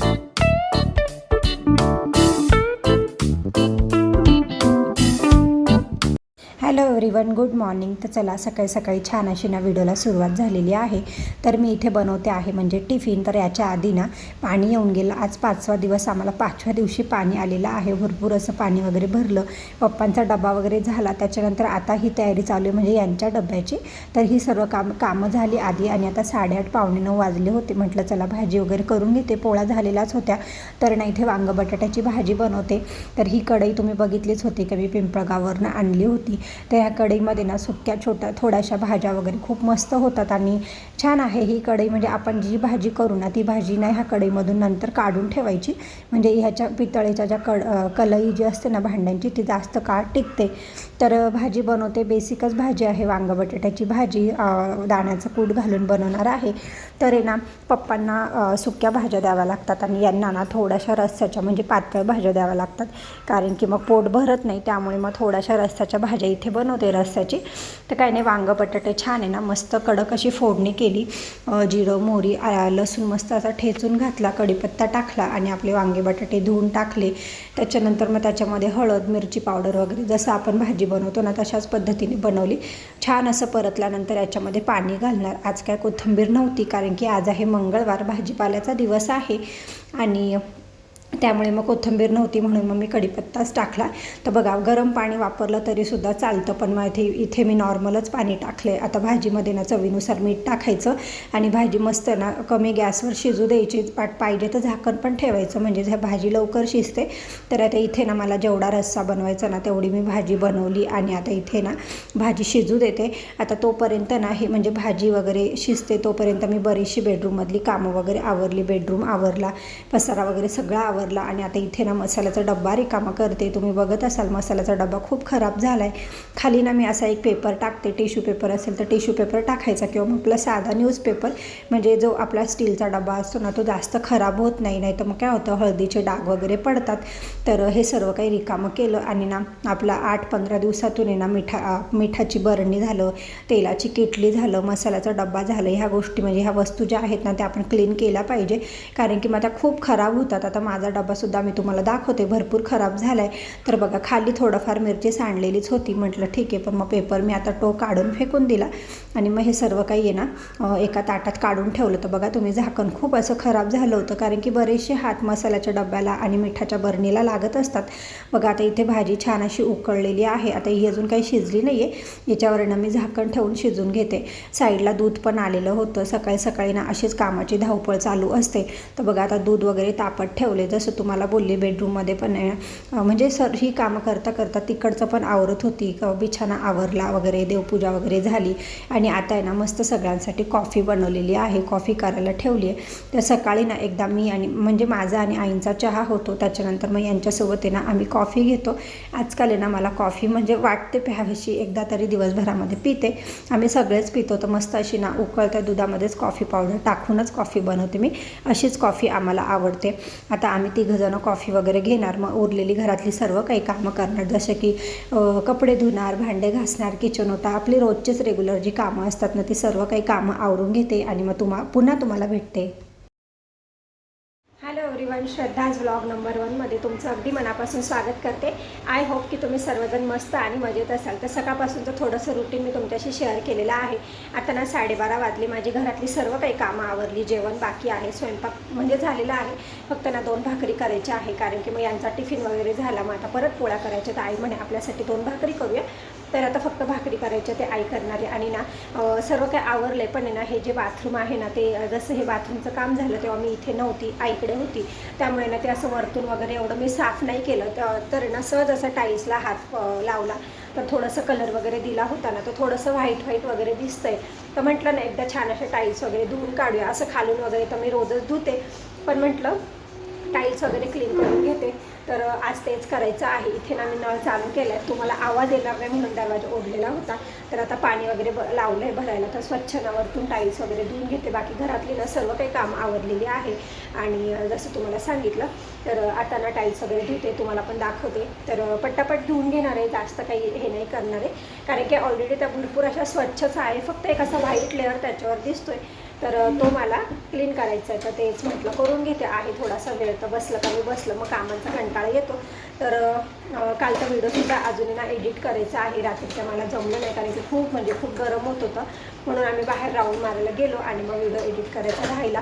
Thank you. Hello everyone good morning. तर चला सकाळी सकाळी छान अशी ना व्हिडिओला सुरुवात झालेली आहे. तर मी इथे बनवते आहे म्हणजे टिफिन. तर याच्या आधी ना पाणी येऊन गेलं. आज पाचवा दिवस आम्हाला पाचव्या दिवशी पाणी आलेलं आहे. भरपूर असं पाणी वगैरे भरलं. पप्पांचा डबा वगैरे झाला. त्याच्यानंतर आता ही तयारी चालू आहे म्हणजे यांच्या डब्याची. तर ही सर्व काम कामं झाली आधी आणि आता साडेआठ पावणे नऊ वाजले होते. म्हटलं चला भाजी वगैरे करून घेते. पोळ्या झालेल्याच होत्या. तर ना इथे वांग बटाट्याची भाजी बनवते. तर ही कढई तुम्ही बघितलीच होती की मी पिंपळगाववरनं आणली होती. तर ह्या कढईमध्ये ना सुक्या छोट्या थोड्याशा भाज्या वगैरे खूप मस्त होतात आणि छान आहे ही कढई. म्हणजे आपण जी भाजी करू ना ती भाजी ना ह्या कढईमधून नंतर काढून ठेवायची. म्हणजे ह्याच्या पितळेच्या ज्या कड कलई जी असते ना भांड्यांची ती जास्त काळ टिकते. तर भाजी बनवते. बेसिकच भाजी आहे वांग बटाट्याची भाजी. दाण्याचं कूट घालून बनवणार आहे. तर आहे ना पप्पांना सुक्या भाज्या द्याव्या लागतात आणि यांना ना थोड्याशा रस्त्याच्या म्हणजे पातळ भाज्या द्याव्या लागतात. कारण की मग पोट भरत नाही त्यामुळे मग थोड्याशा रस्त्याच्या भाज्या इथे बनवते रस्त्याची तर काही नाही वांग बटाटे छान आहे ना मस्त कडक अशी फोडणी केली. जिरं मोहरी लसूण मस्त असा ठेचून घातला कढीपत्ता टाकला आणि आपले वांगे बटाटे धुवून टाकले. त्याच्यानंतर मग त्याच्यामध्ये हळद मिरची पावडर वगैरे जसं आपण भाजी बनवतो ना तशाच पद्धतीने बनवली. छान असं परतल्यानंतर याच्यामध्ये पाणी घालणार. आज काय कोथिंबीर नव्हती कारण की आज आहे मंगळवार भाजीपाल्याचा दिवस आहे. आणि त्यामुळे मग कोथिंबीर नव्हती म्हणून मग मी कढीपत्ताच टाकला. तर बघा गरम पाणी वापरलं तरीसुद्धा चालतं पण मग इथे इथे मी नॉर्मलच पाणी टाकले आता भाजीमध्ये ना चवीनुसार मीठ टाकायचं आणि भाजी मस्त ना कमी गॅसवर शिजू द्यायची. पाट पाहिजे तर झाकण पण ठेवायचं म्हणजे जर भाजी लवकर शिजते तर आता इथे ना मला जेवढा रस्सा बनवायचा ना तेवढी मी भाजी बनवली आणि आता इथे ना भाजी शिजू देते. आता तोपर्यंत ना हे म्हणजे भाजी वगैरे शिजते तोपर्यंत मी बरीचशी बेडरूममधली कामं वगैरे आवरली. बेडरूम आवरला पसारा वगैरे सगळा आवरला आणि आता इथे ना मसाल्याचा डब्बा रिकामा करते. तुम्ही बघत असाल मसाल्याचा डब्बा खूप खराब झाला आहे खाली ना मी असा एक पेपर टाकते टिश्यू पेपर असेल तर टिश्यू पेपर टाकायचा किंवा मग आपला साधा न्यूजपेपर म्हणजे जो आपला स्टीलचा डबा असतो ना तो जास्त खराब होत नाही नाही तर मग काय होतं हळदीचे डाग वगैरे पडतात. तर हे सर्व काही रिकामं केलं आणि ना आपला आठ पंधरा दिवसातून आहे ना मिठा मिठाची बरणी झालं तेलाची किटली झालं मसाल्याचा डब्बा झालं ह्या गोष्टी म्हणजे ह्या वस्तू ज्या आहेत ना त्या आपण क्लीन केल्या पाहिजे. कारण की मग त्या खूप खराब होतात. आता माझा डब्बासुद्धा मी तुम्हाला दाखवते. भरपूर खराब झाला आहे तर बघा खाली थोडंफार मिरची सांडलेलीच होती. म्हटलं ठीक आहे. पण मग पेपर मी आता टो काढून फेकून दिला. आणि मग हे सर्व काही आहे ना एका ताटात काढून ठेवलं. तर बघा तुम्ही झाकण खूप असं खराब झालं होतं. कारण की बरेचसे हात मसाल्याच्या डब्याला आणि मिठाच्या बरणीला लागत असतात. बघा आता इथे भाजी छान अशी उकळलेली आहे. आता ही अजून काही शिजली नाही आहे याच्यावरनं मी झाकण ठेवून शिजून घेते. साईडला दूध पण आलेलं होतं. सकाळी सकाळी ना अशीच कामाची धावपळ चालू असते. तर बघा आता दूध वगैरे तापत ठेवले जसं तुम्हाला बोलले बेडरूममध्ये पण आहे. म्हणजे सर ही कामं करता करता तिकडचं पण आवरत होती. बिछाना आवरला वगैरे देवपूजा वगैरे झाली. आणि आता आहे ना मस्त सगळ्यांसाठी कॉफी बनवलेली आहे. कॉफी करायला ठेवली आहे तर सकाळी ना एकदा मी आणि म्हणजे माझा आणि आईंचा चहा होतो. त्याच्यानंतर मग यांच्यासोबत आहे ना आम्ही कॉफी घेतो. आजकाल आहे ना मला कॉफी म्हणजे वाटते प्यावीशी. एकदा तरी दिवसभरामध्ये पिते. आम्ही सगळेच पितो. तर मस्त अशी ना उकळत्या दुधामध्येच कॉफी पावडर टाकूनच कॉफी बनवते मी. अशीच कॉफी आम्हाला आवडते. आता आम्ही तिघंजणं कॉफी वगैरे घेणार. मग उरलेली घरातली सर्व काही कामं करणार. जसं की कपडे धुणार भांडे घासणार किचन होता. आपली रोजचीच रेग्युलर जी कामं असतात ना ती सर्व काही कामं आवरून घेते आणि मग तुम्हा पुन्हा तुम्हाला भेटते. एव्हरीवन श्रद्धाज व्लॉग नंबर वनमध्ये तुमचं अगदी मनापासून स्वागत करते. आय होप की तुम्ही सर्वजण मस्त आणि मजेत असाल. तर सकाळपासूनचं थोडंसं रुटीन मी तुमच्याशी शेअर केलेलं आहे. आता ना साडेबारा वाजले. माझी घरातली सर्व काही कामं आवरली. जेवण बाकी आहे. स्वयंपाक म्हणजे झालेला आहे. फक्त ना दोन भाकरी करायच्या आहे. कारण की मग यांचा टिफिन वगैरे झाला. मग आता परत पोळ्या करायच्या तर आई म्हणे आपल्यासाठी दोन भाकरी करूया. तर आता फक्त भाकरी करायच्या ते आई करणारे. आणि ना सर्व काही आवरले पण आहे ना हे जे बाथरूम आहे ना ते जसं हे बाथरूमचं काम झालं तेव्हा मी इथे नव्हती आईकडे होती. त्यामुळे ना ते असं वरतून वगैरे एवढं मी साफ नाही केलं. तर ना सहज असं टाईल्सला हात लावला. तर थोडंसं कलर वगैरे दिला होता ना तर थोडंसं व्हाईट व्हाईट वगैरे दिसतंय. तर म्हटलं ना एकदा छान अशा टाईल्स वगैरे धुवून काढूया. असं खालून वगैरे तर मी रोजच धुते. पण म्हटलं टाईल्स वगैरे क्लीन करून घेते. तर आज तेच करायचं आहे. इथे ना मी नळ चालू केला आहे तुम्हाला आवाज येणार नाही म्हणून दरवाजा ओढलेला होता. तर आता पाणी वगैरे ब लावलं आहे भरायला. तर स्वच्छ नावरतून टाईल्स वगैरे धुवून घेते. बाकी घरातली ना सर्व काही काम आवरलेली आहे. आणि जसं तुम्हाला सांगितलं तर आता ना टाईल्स वगैरे धुते. तुम्हाला पण दाखवते. तर पट्टापट धुवून घेणार आहे. जास्त काही हे नाही करणार आहे. कारण की ऑलरेडी त्या भरपूर अशा स्वच्छच आहे. फक्त एक असा व्हाईट लेअर त्याच्यावर दिसतोय. तर तो मला क्लीन करायचा आहे तर तेच म्हटलं करून घेते. आहे थोडासा वेळ. तर बसलं का मी बसलं. मग कामांचा कंटाळा येतो. तर अ, कालचा व्हिडिओसुद्धा अजूनही ना एडिट करायचा आहे. रात्रीचा मला जमलं नाही कारण की खूप म्हणजे खूप गरम होत होतं. म्हणून आम्ही बाहेर राऊंड मारायला गेलो आणि मग व्हिडिओ एडिट करायचा राहिला.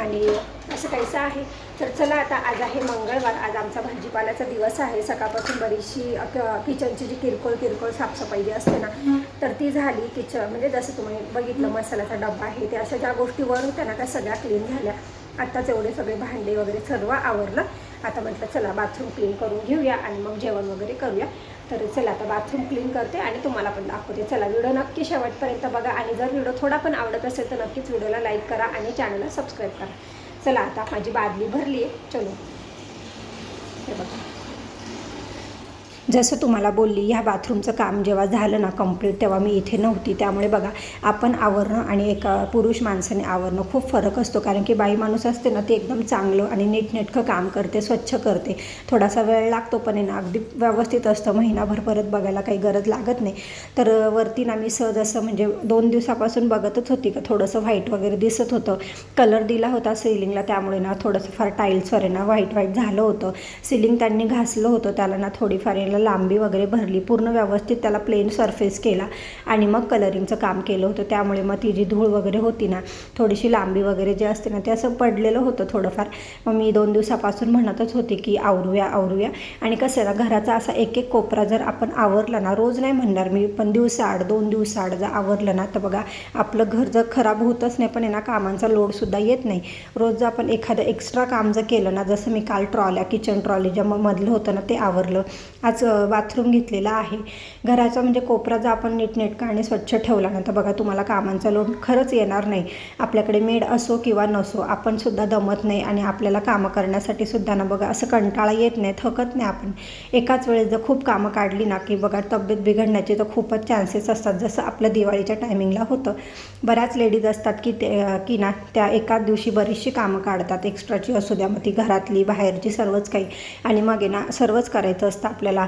आणि असं काहीसं आहे? तर चला आता आज आहे मंगळवार. आज आमचा भाजीपाल्याचा दिवस आहे. सकाळपासून बरीचशी किचनची जी किरकोळ किरकोळ साफसफाई जी असते ना तर ती झाली. किचन म्हणजे जसं तुम्ही बघितलं मसाल्याचा डब्बा आहे. ते अशा ज्या गोष्टी वर होत्या ना त्या सगळ्या क्लीन झाल्या. आत्ताच एवढे सगळे भांडे वगैरे सर्व आवरलं. आता म्हटलं चला बाथरूम क्लीन करून घेऊया आणि मग जेवण वगैरे करूया. तर चला आता बाथरूम क्लीन करते आणि तुम्हाला पण दाखवते. चला व्हिडिओ नक्की शेवटपर्यंत बघा आणि जर व्हिडिओ थोडा पण आवडत असेल तर नक्कीच व्हिडिओला लाईक करा आणि चॅनलला सबस्क्राईब करा. चला आता माझी बादली भरली आहे चलो. हे बघा. जसं तुम्हाला बोलली ह्या बाथरूमचं काम जेव्हा झालं ना कंप्लीट तेव्हा मी इथे नव्हती. त्यामुळे बघा आपण आवरणं आणि एका पुरुष माणसाने आवरणं खूप फरक असतो. कारण की बाई माणूस असते ना ते एकदम चांगलं आणि नीटनेटकं काम करते स्वच्छ करते. थोडासा वेळ लागतो पण आहे ना अगदी व्यवस्थित असतं. महिनाभर परत बघायला काही गरज लागत नाही. तर वरती ना मी सहज असं म्हणजे दोन दिवसापासून बघतच होती. का थोडंसं व्हाईट वगैरे दिसत होतं. कलर दिला होता सिलिंगला त्यामुळे ना थोडंसं फार टाईल्सवर आहे ना व्हाईट व्हाईट झालं होतं. सिलिंग त्यांनी घासलं होतं. त्याला ना थोडीफार याला लांबी वगैरे भरली पूर्ण व्यवस्थित त्याला प्लेन सरफेस केला आणि मग कलरिंगचं काम केलं होतं. त्यामुळे मग ती जी धूळ वगैरे होती ना थोडीशी लांबी वगैरे जे असते ना ते असं पडलेलं होतं थोडंफार. मग मी दोन दिवसापासून म्हणतच होते की आवरूया आवरूया. आणि कसं आहे ना घराचा असा एक एक कोपरा जर आपण आवरला ना रोज नाही म्हणणार मी पण दिवसाआड दोन दिवसाआड जर आवरलं ना तर बघा आपलं घर जर खराब होतच नाही पण आहे ना कामांचा लोडसुद्धा येत नाही. रोज जर आपण एखादं एक्स्ट्रा काम जर केलं ना जसं मी काल ट्रॉल्या किचन ट्रॉली ज्या मधलं होतं ना ते आवरलं. आज बाथरूम घेतलेला आहे. घराचा म्हणजे कोपरा जर आपण नीटनेटका आणि स्वच्छ ठेवला ना तर बघा तुम्हाला कामांचा लोड खरंच येणार नाही. आपल्याकडे मेड असो किंवा नसो आपण सुद्धा दमत नाही आणि आपल्याला कामं करण्यासाठी सुद्धा ना बघा असं कंटाळा येत नाही थकत नाही आपण. एकाच वेळेस जर खूप कामं काढली ना की बघा तब्येत बिघडण्याचे तर खूपच चान्सेस असतात जसं आपलं दिवाळीच्या टायमिंगला होतं. बऱ्याच लेडीज असतात की ते की ना त्या एकाच दिवशी बरीचशी कामं काढतात. एक्स्ट्राची असू द्या मग ती घरातली बाहेरची सर्वच काही. आणि मग आहे ना सर्वच करायचं असतं आपल्याला.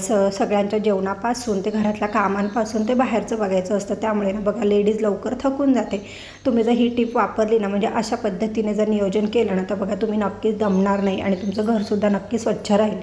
स सगळ्यांच्या जेवणापासून ते घरातल्या कामांपासून ते बाहेरचं बघायचं असतं. त्यामुळे ना बघा लेडीज लवकर थकून जाते. तुम्ही जर ही टिप वापरली ना म्हणजे अशा पद्धतीने जर नियोजन केलं ना तर बघा तुम्ही नक्कीच दमणार नाही आणि तुमचं घरसुद्धा नक्की स्वच्छ राहील.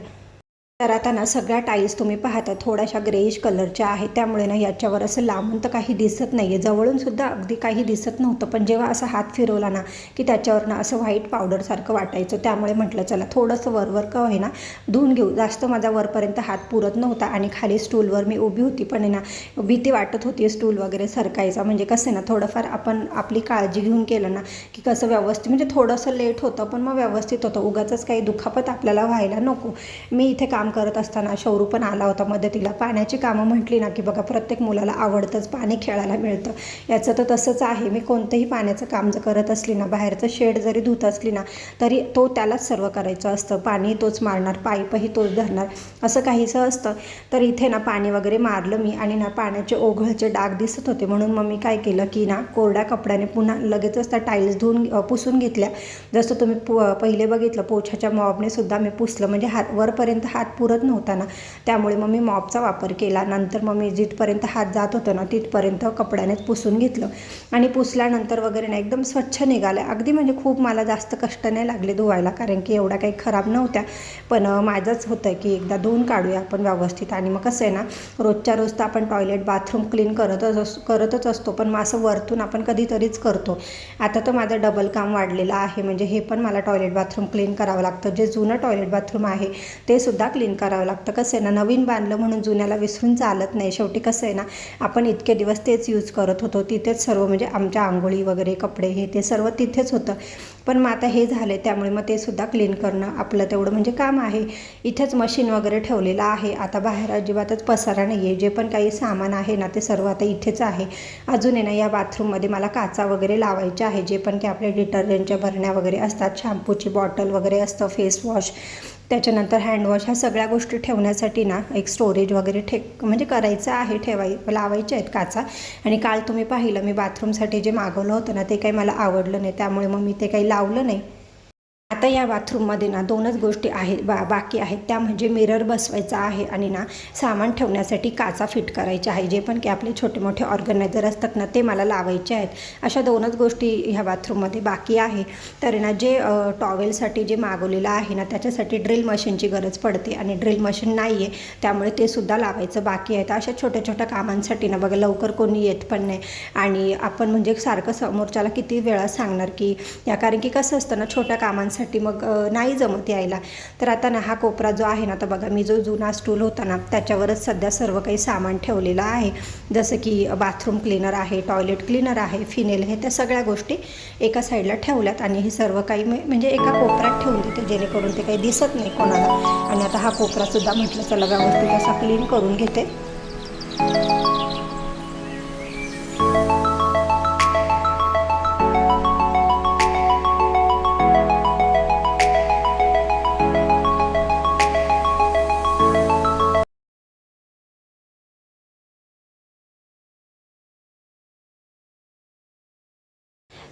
तर आता ना सगळ्या टाईल्स तुम्ही पाहता थोड्याशा ग्रेइश कलरच्या आहेत. त्यामुळे ना याच्यावर असं लांबून तर काही दिसत नाही आहे जवळून सुद्धा अगदी काही दिसत नव्हतं. पण जेव्हा असं हात फिरवला ना की त्याच्यावर ना असं व्हाईट पावडरसारखं वाटायचं त्यामुळे म्हटलं चला थोडंसं वरवर का होईना धुवून घेऊ. जास्त माझा वरपर्यंत हात पुरत नव्हता आणि खाली स्टूलवर मी उभी होती. पण आहे ना भीती वाटत होती स्टूल वगैरे सरकायचा. म्हणजे कसं आहे ना थोडंफार आपण आपली काळजी घेऊन केलं ना की कसं व्यवस्थित म्हणजे थोडंसं लेट होतं पण मग व्यवस्थित होतं. उगाचच काही दुखापत आपल्याला व्हायला नको. मी इथे काम करत असताना शौरू पण आला होता मदतीला. पाण्याची कामं म्हटली ना की बघा प्रत्येक मुलाला आवडतंच पाणी खेळायला मिळतं. याचं तर तसंच आहे. मी कोणतंही पाण्याचं काम जर करत असली ना बाहेरचं शेड जरी धुत असली ना तरी तो त्यालाच सर्व करायचं असतं. पाणी तोच मारणार पाईपही तोच धरणार असं काहीसं असतं. तर इथे ना पाणी वगैरे मारलं मी आणि ना पाण्याचे ओघळचे डाग दिसत होते. म्हणून मग मी काय केलं की ना कोरड्या कपड्याने पुन्हा लगेचच त्या टाईल्स धुवून पुसून घेतल्या. जसं तुम्ही पु पहिले बघितलं पोछाच्या मॉबने सुद्धा मी पुसलं. म्हणजे हात वरपर्यंत हात पुरत नव्हता ना त्यामुळे मग मी मॉपचा वापर केला. नंतर मग मी जिथपर्यंत हात जात होतं ना तिथपर्यंत कपड्यानेच पुसून घेतलं. आणि पुसल्यानंतर वगैरे ना एकदम स्वच्छ निघालं. अगदी म्हणजे खूप मला जास्त कष्ट नाही लागले धुवायला कारण की एवढ्या काही खराब नव्हत्या. पण माझंच होतं की एकदा धुवून काढूया आपण व्यवस्थित. आणि मग कसं आहे ना रोजच्या रोज तर आपण टॉयलेट बाथरूम क्लीन करतच अस करतच असतो. पण मग असं वरतून आपण कधीतरीच करतो. आता तर माझं डबल काम वाढलेलं आहे. म्हणजे हे पण मला टॉयलेट बाथरूम क्लीन करावं लागतं. जे जुनं टॉयलेट बाथरूम आहे ते सुद्धा क्लीन करावं लागतं. कसं आहे ना नवीन बांधलं म्हणून जुन्याला विसरून चालत नाही. शेवटी कसं आहे ना आपण इतके दिवस तेच यूज करत होतो. तिथेच सर्व म्हणजे आमच्या आंघोळी वगैरे कपडे हे ते सर्व तिथेच होतं. पण मग आता हे झाले त्यामुळे मग ते सुद्धा क्लीन करणं आपलं तेवढं म्हणजे काम आहे. इथेच मशीन वगैरे ठेवलेलं आहे. आता बाहेर अजिबातच पसारा नाही आहे जे पण काही सामान आहे ना ते सर्व आता इथेच आहे. अजून आहे ना या बाथरूममध्ये मला काचा वगैरे लावायच्या आहे. जे पण की आपले डिटर्जंटच्या भरण्या वगैरे असतात शॅम्पूची बॉटल वगैरे असतं फेस वॉश त्याच्यानंतर हँडवॉश ह्या सगळ्या गोष्टी ठेवण्यासाठी ना एक स्टोरेज वगैरे ठे म्हणजे करायचं आहे ठेवाय लावायचे आहेत काचा. आणि काल तुम्ही पाहिलं मी बाथरूमसाठी जे मागवलं होतं ना ते काही मला आवडलं नाही. त्यामुळे मग मी ते काही लावलं नाही. आता या बाथरूममध्ये ना दोनच गोष्टी आहेत बा बाकी आहेत. त्या म्हणजे मिरर बसवायचा आहे आणि ना सामान ठेवण्यासाठी काचा फिट करायचा आहे जे पण की आपले छोटे मोठे ऑर्गनायझर असतात ना ते मला लावायचे आहेत. अशा दोनच गोष्टी ह्या बाथरूममध्ये बाकी आहे. तर ना जे टॉवेलसाठी जे मागवलेलं आहे ना त्याच्यासाठी ड्रिल मशीनची गरज पडते आणि ड्रिल मशीन नाही आहे त्यामुळे ते सुद्धा लावायचं बाकी आहे. तर अशा छोट्या छोट्या कामांसाठी ना बघा लवकर कोणी येत पण नाही. आणि आपण म्हणजे सारखं समोरच्याला किती वेळा सांगणार की या कारण की कसं असतं ना छोट्या कामांसाठी मग नाही जमत यायला. तर आता ना हा कोपरा जो आहे ना तर बघा मी जो जुना स्टूल होता ना त्याच्यावरच सध्या सर्व काही सामान ठेवलेलं आहे. जसं की बाथरूम क्लीनर आहे टॉयलेट क्लीनर आहे फिनेल हे त्या सगळ्या गोष्टी एका साईडला ठेवल्यात आणि हे सर्व काही मी- म्हणजे एका कोपऱ्यात ठेवून देते जेणेकरून ते काही दिसत नाही कोणाला. आणि आता हा कोपरासुद्धा म्हटलं चला व्यवस्थित असा क्लीन करून घेते.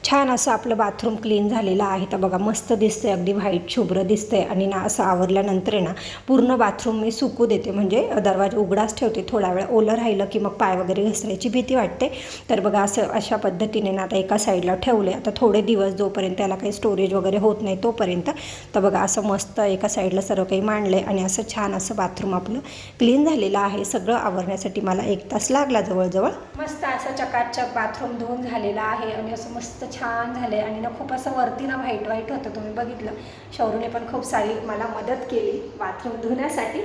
छान असं आपलं बाथरूम क्लीन झालेलं आहे. तर बघा मस्त दिसतंय अगदी व्हाईट शुभ्र दिसतंय. आणि ना असं आवरल्यानंतर आहे ना पूर्ण बाथरूम मी सुकू देते. म्हणजे दरवाजा उघडाच ठेवते. थोडा वेळ ओलं राहिलं की मग पाय वगैरे घसरायची भीती वाटते. तर बघा असं अशा पद्धतीने ना आता एका साईडला ठेवले आता थोडे दिवस जोपर्यंत त्याला काही स्टोरेज वगैरे होत नाही तोपर्यंत. तर बघा असं मस्त एका साईडला सर्व काही मांडलं आहे आणि असं छान असं बाथरूम आपलं क्लीन झालेलं आहे. सगळं आवरण्यासाठी मला एक तास लागला जवळजवळ. मस्त असं चकाचक बाथरूम धुवून झालेलं आहे. आणि असं मस्त छान झालं आहे आणि ना खूप असं वरती ना व्हाईट व्हाईट होतं. तुम्ही बघितलं. शौरूने पण खूप सारी मला मदत केली बाथरूम धुण्यासाठी.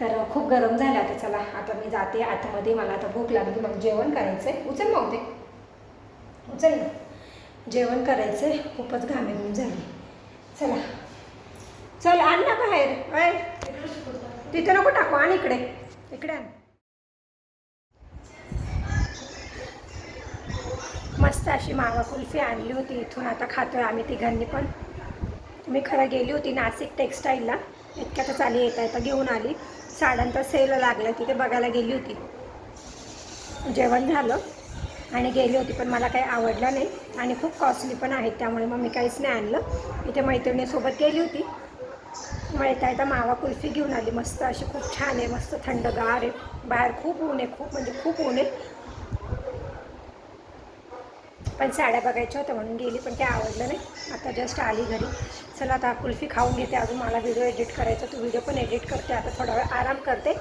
तर खूप गरम झालं आता चला आता मी जाते आतमध्ये. मला आता भूक लागली मग जेवण करायचं आहे उचल मग ते. उचल ना. जेवण करायचं आहे खूपच घामेघूम झाली. चला. चल आण ना बाहेर. तिथे नको टाकू. आण इकडे. इकडे आण. मस्त अशी मावा कुल्फी आणली होती इथून. आता खातोय आम्ही तिघांनी पण. मी खरं गेली होती नाशिक टेक्स्टाईलला इतक्यातच आली येता येता घेऊन आली. साड्यांचा सेल लागला तिथे बघायला गेली होती. जेवण झालं आणि गेली होती पण मला काही आवडलं नाही. आणि खूप कॉस्टली पण आहेत त्यामुळे मग मी काहीच नाही आणलं. इथे मैत्रिणीसोबत गेली होती. मग येता येता मावा कुल्फी घेऊन आली. मस्त अशी खूप छान आहे मस्त थंडगार आहे. बाहेर खूप ऊन आहे खूप म्हणजे खूप ऊन आहे. पण साड्या बघायच्या होत्या म्हणून गेली पण ते आवडलं नाही. आता जस्ट आली घरी. चला आता कुल्फी खाऊन घेते. अजून मला व्हिडिओ एडिट करायचा तो व्हिडिओ पण एडिट करते. आता थोडा वेळ आराम करते.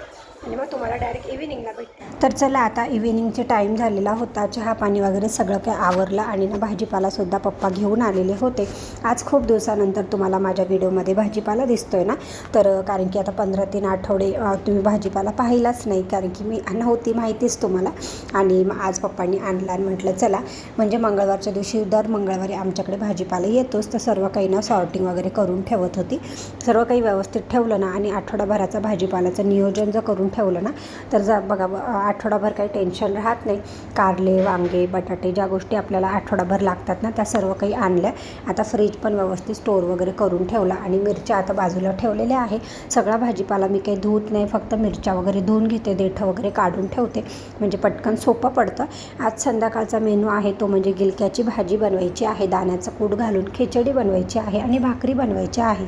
आणि मग तुम्हाला डायरेक्ट इव्हिनिंगला भेटते. तर चला आता इव्हिनिंगचे टाईम झालेला होता. चहा पाणी वगैरे सगळं काही आवरलं आणि ना भाजीपालासुद्धा पप्पा घेऊन आलेले होते. आज खूप दिवसानंतर तुम्हाला माझ्या व्हिडिओमध्ये भाजीपाला दिसतोय ना? तर कारण की आता पंधरा तीन आठवडे तुम्ही भाजीपाला पाहिलाच नाही कारण की मी नव्हती माहितीच तुम्हाला. आणि मग आज पप्पांनी आणला आणि म्हटलं चला म्हणजे मंगळवारच्या दिवशी दर मंगळवारी आमच्याकडे भाजीपाला येतोच. तर सर्व काही ना सॉर्टिंग वगैरे करून ठेवत होती. सर्व काही व्यवस्थित ठेवलं ना आणि आठवडाभराचा भाजीपाल्याचं नियोजन जर करून ठेवलं ना तर जा बघा आठवडाभर काही टेन्शन राहत नाही. कारले वांगे बटाटे ज्या गोष्टी आपल्याला आठवडाभर लागतात ना त्या सर्व काही आणल्या. आता फ्रीज पण व्यवस्थित स्टोर वगैरे करून ठेवला आणि मिरच्या आता बाजूला ठेवलेल्या आहे. सगळा भाजीपाला मी काही धुत नाही फक्त मिरच्या वगैरे धुवून घेते देठं वगैरे काढून ठेवते. म्हणजे पटकन सोपं पडतं. आज संध्याकाळचा मेनू आहे तो म्हणजे गिलक्याची भाजी बनवायची आहे दाण्याचं कूट घालून खिचडी बनवायची आहे आणि भाकरी बनवायची आहे.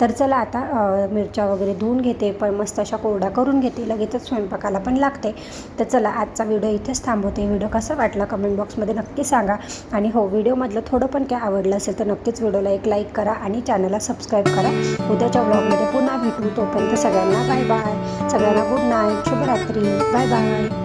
तर चला आता मिरच्या वगैरे धुवून घेते पण मस्त अशा कोरड्या करून घेते. लगेचच स्वयंपाकाला पण लागते. तर चला आजचा व्हिडिओ इथेच थांबवते. व्हिडिओ कसा वाटला कमेंट बॉक्समध्ये नक्की सांगा. आणि हो व्हिडिओमधलं थोडं पण काय आवडलं असेल तर नक्कीच व्हिडिओला एक लाईक करा आणि चॅनलला सबस्क्राईब करा. उद्याच्या ब्लॉगमध्ये पुन्हा भेटू. तोपर्यंत सगळ्यांना बाय बाय. सगळ्यांना गुड नाईट. शुभरात्री. Bye bye.